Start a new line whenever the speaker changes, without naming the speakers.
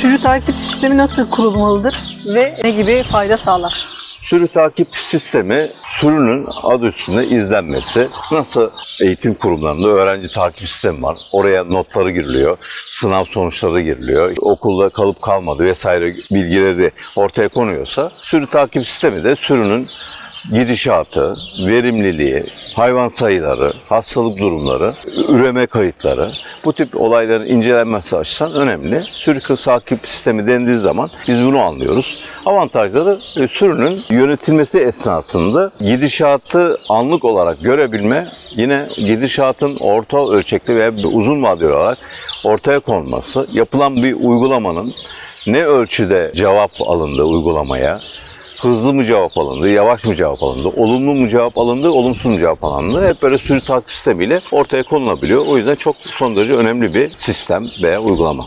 Sürü takip sistemi nasıl kurulmalıdır ve ne gibi fayda sağlar?
Sürü takip sistemi sürünün adı üstünde izlenmesi. Nasıl eğitim kurumlarında öğrenci takip sistemi var. Oraya notları giriliyor, sınav sonuçları giriliyor, okulda kalıp kalmadı vesaire bilgileri ortaya konuyorsa sürü takip sistemi de sürünün gidişatı, verimliliği, hayvan sayıları, hastalık durumları, üreme kayıtları bu tip olayların incelenmesi açısından önemli. Sürü takip sistemi dendiği zaman biz bunu anlıyoruz. Avantajları e, sürünün yönetilmesi esnasında gidişatı anlık olarak görebilme, yine gidişatın orta ölçekli veya uzun vadeli olarak ortaya konması, yapılan bir uygulamanın ne ölçüde cevap alındı uygulamaya, hızlı mı cevap alındı, yavaş mı cevap alındı, olumlu mu cevap alındı, olumsuz mu cevap alındı hep böyle sürü takip sistemiyle ortaya konulabiliyor. O yüzden çok son derece önemli bir sistem veya uygulama.